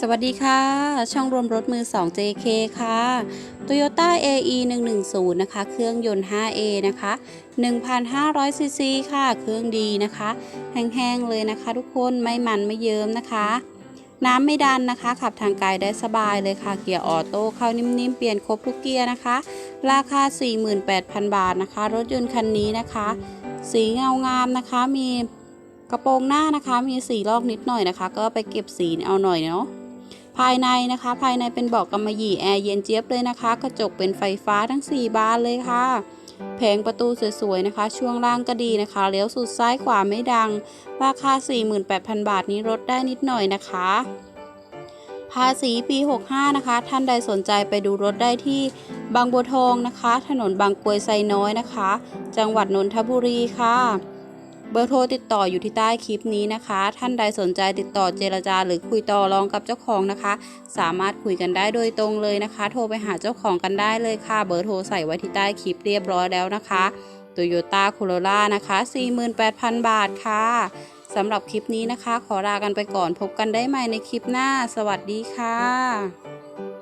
สวัสดีค่ะ ช่องรวมรถมือ 2 JK ค่ะ Toyota AE 110 นะคะ เครื่องยนต์ 5A นะคะ1,500 ซีซีค่ะ เครื่องดีนะคะ แห้งๆ เลยนะคะ ทุกคน ไม่มันไม่เยิ้มนะคะ น้ำไม่ดันนะคะ ขับทางไกลได้สบายเลยค่ะ เกียร์ออโต้เข้านิ่มๆ เปลี่ยนครบทุกเกียร์นะคะ ราคา 48,000 บาทนะคะ รถยนต์คันนี้นะคะ สีเงางามนะคะ มีกระโปรงหน้านะคะมีสีลอกนิดหน่อยนะคะ ก็ไปเก็บสีเอาหน่อยเนาะ ภายในนะคะ ภายในเป็นเบาะกำมะหยี่แอร์เย็นเจี๊ยบเลยนะคะ กระจกเป็นไฟฟ้าทั้ง 4 บานเลยค่ะ แผงประตูสวยๆนะคะ ช่วงล่างก็ดีนะคะ เลี้ยวสุดซ้ายขวาไม่ดัง ราคา 48,000 บาทนี้ลดได้นิดหน่อยนะคะภาษีปี 65 นะคะ ท่านใดสนใจไปดูรถได้ที่บางบัวทองนะคะ ถนนบางกวยไซน้อยนะคะ จังหวัดนนทบุรีค่ะ เบอร์โทรติดต่ออยู่ที่ใต้คลิปนี้นะคะ ท่านใดสนใจติดต่อเจรจาหรือคุยต่อรองกับเจ้าของนะคะ สามารถคุยกันได้โดยตรงเลยนะคะ โทรไปหาเจ้าของกันได้เลยค่ะ เบอร์โทรใส่ไว้ที่ใต้คลิปเรียบร้อยแล้วนะคะ Toyota Corolla นะคะ 48,000 บาทค่ะสำหรับคลิปนี้นะคะ ขอลากันไปก่อนพบกันได้ใหม่ในคลิปหน้า สวัสดีค่ะ